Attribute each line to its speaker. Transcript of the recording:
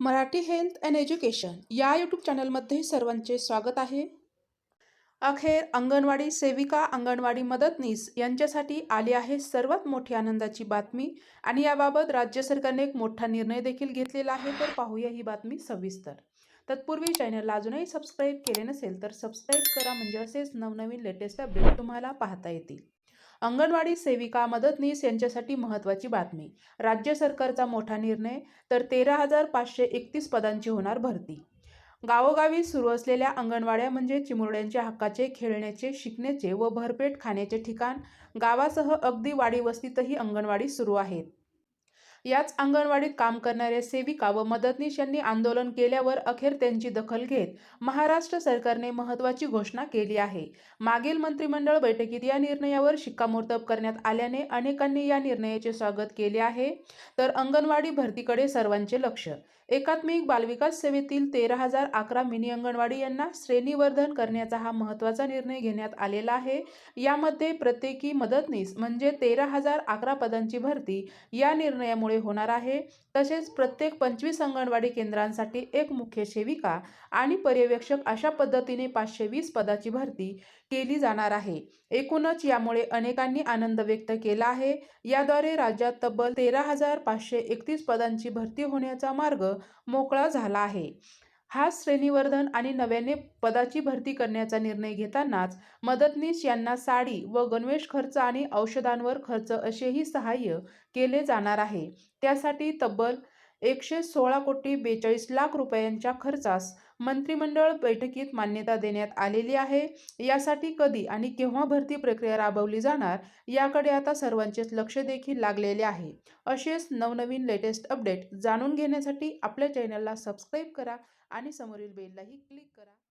Speaker 1: Marathi health and education या YouTube चॅनलमध्ये सर्वांचे स्वागत आहे. अखेर अंगणवाडी सेविका अंगणवाडी मदतनीस यांच्यासाठी आली आहे सर्वात मोठी आनंदाची बातमी आणि याबाबत राज्य सरकारने एक मोठा निर्णय देखील घेतलेला आहे. तर पाहूया ही बातमी सविस्तर. तत्पूर्वी चॅनलला अजूनही सबस्क्राईब केले नसेल तर सबस्क्राईब करा. म्हणजे असेच नवनवीन लेटेस्ट अपडेट तुम्हाला पाहता येतील. अंगणवाडी सेविका मदतनीस यांच्यासाठी महत्त्वाची बातमी. राज्य सरकारचा मोठा निर्णय तर तेरा हजार पाचशे एकतीस पदांची होणार भरती. गावोगावी सुरू असलेल्या अंगणवाड्या म्हणजे चिमुरड्यांच्या हक्काचे खेळण्याचे शिकण्याचे व भरपेट खाण्याचे ठिकाण गावासह अगदी वाडीवस्तीतही अंगणवाडी सुरू आहेत. याच अंगणवाडीत काम करणाऱ्या सेविका व मदतनीस यांनी आंदोलन केल्यावर अखेर त्यांची दखल घेत महाराष्ट्र सरकारने महत्त्वाची घोषणा केली आहे. मागील मंत्रिमंडळ बैठकीत या निर्णयावर शिक्कामोर्तब करण्यात आल्याने अनेकांनी या निर्णयाचे स्वागत केले आहे. तर अंगणवाडी भरतीकडे सर्वांचे लक्ष. एकात्मिक बालविकास सेवेतील तेरा हजार अकरा मिनी अंगणवाडी यांना श्रेणीवर्धन करण्याचा हा महत्त्वाचा निर्णय घेण्यात आलेला आहे. यामध्ये प्रत्येकी मदतनीस म्हणजे तेरा हजार अकरा पदांची भरती या निर्णयामुळे होणार आहे. तसेच प्रत्येक पंचवीस अंगणवाडी केंद्रांसाठी एक मुख्य सेविका आणि पर्यवेक्षक अशा पद्धतीने पाचशे वीस पदाची भरती केली जाणार आहे. एकूणच यामुळे अनेकांनी आनंद व्यक्त केला आहे. याद्वारे राज्यात तब्बल तेरा हजार पाचशे एकतीस पदांची भरती होण्याचा मार्ग मोकळा झाला आहे. हा श्रेणीवर्धन आणि नव्याने पदाची भरती करण्याचा निर्णय घेतानाच मदतनीस यांना साडी व गणवेश खर्च आणि औषधांवर खर्च असेही सहाय्य केले जाणार आहे. त्यासाठी तब्बल एकशे सोळा कोटी बेचाळीस लाख रुपयांच्या खर्चास मंत्रिमंडळ बैठकीत मान्यता देण्यात आलेली आहे. यासाठी कधी आणि केव्हा भरती प्रक्रिया राबवली जाणार याकडे आता सर्वांचेच लक्ष देखील लागलेले आहे. असेच नवनवीन लेटेस्ट अपडेट जाणून घेण्यासाठी आपल्या चॅनलला सबस्क्राईब करा आणि समोरील बेललाही क्लिक करा.